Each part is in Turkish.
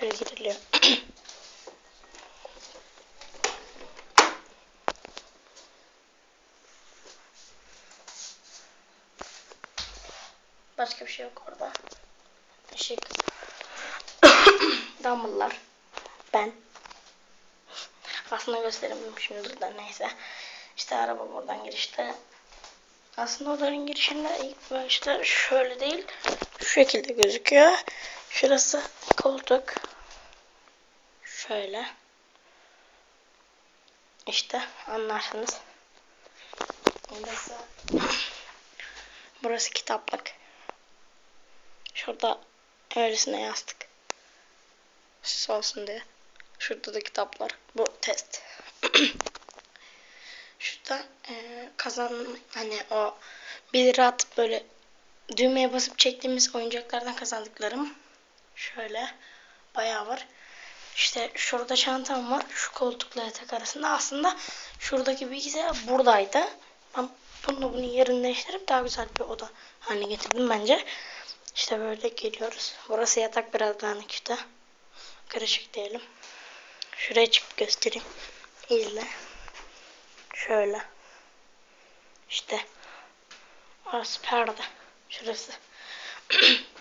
Şöyle giriliyor. Başka bir şey yok orada. Işık. Dumbbell'lar. Ben. Aslında gösterememişimdir de neyse. İşte araba buradan girişte. Aslında odanın girişinde ilk başta şöyle değil. Şu şekilde gözüküyor. Şurası koltuk. Şöyle. İşte anlarsınız. Burası, burası kitaplık. Şurada öylesine yastık. Süs olsun diye. Şurada da kitaplar. Bu test. Şurada e, kazan hani o 1 lira böyle düğmeye basıp çektiğimiz oyuncaklardan kazandıklarım. Şöyle bayağı var. İşte şurada çantam var. Şu koltukla yatak arasında. Aslında şuradaki bilgisayar buradaydı. Ben bununla bunun yerini değiştirip daha güzel bir oda haline getirdim bence. İşte böyle geliyoruz. Burası yatak biraz dağınık işte. Karışık diyelim. Şuraya çıkıp göstereyim. İzle. Şöyle. İşte. Orası perde. Şurası.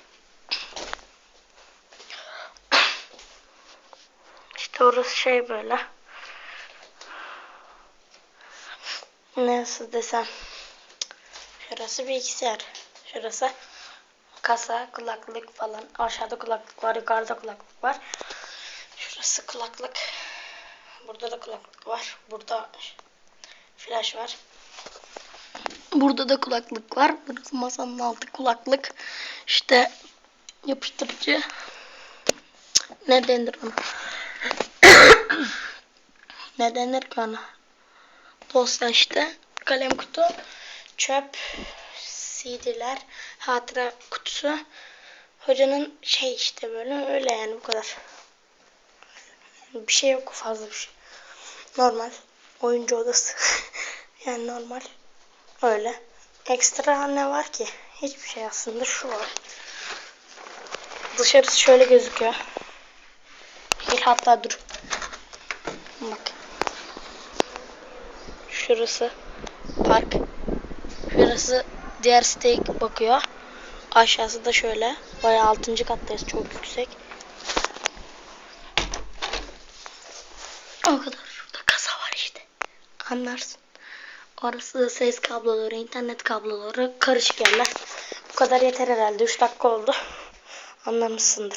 işte şey böyle. Nasıl desem. Şurası bilgisayar. Şurası kasa, kulaklık falan. Aşağıda kulaklık var, yukarıda kulaklık var. Şurası kulaklık. Burada da kulaklık var. Burada flash var. Burada da kulaklık var. Burası masanın altı kulaklık. İşte yapıştırıcı. Ne denir ona? Ne denir ki ona? Dosya işte. Kalem kutu. Çöp. CD'ler. Hatıra kutusu. Hocanın şey işte böyle öyle yani bu kadar. Bir şey yok fazla bir şey. Normal. Oyuncu odası. yani normal. Öyle. Ekstra ne var ki? Hiçbir şey aslında şu var. Dışarısı şöyle gözüküyor. Bir hatta dur. Bak. Şurası park. Şurası diğer siteye bakıyor. Aşağısı da şöyle. Bayağı 6. kattayız. Çok yüksek. O kadar. Şurada kasa var işte. Anlarsın. Orası da ses kabloları, internet kabloları, karışık yerler. Bu kadar yeter herhalde. 3 dakika oldu. Anlamışsındır.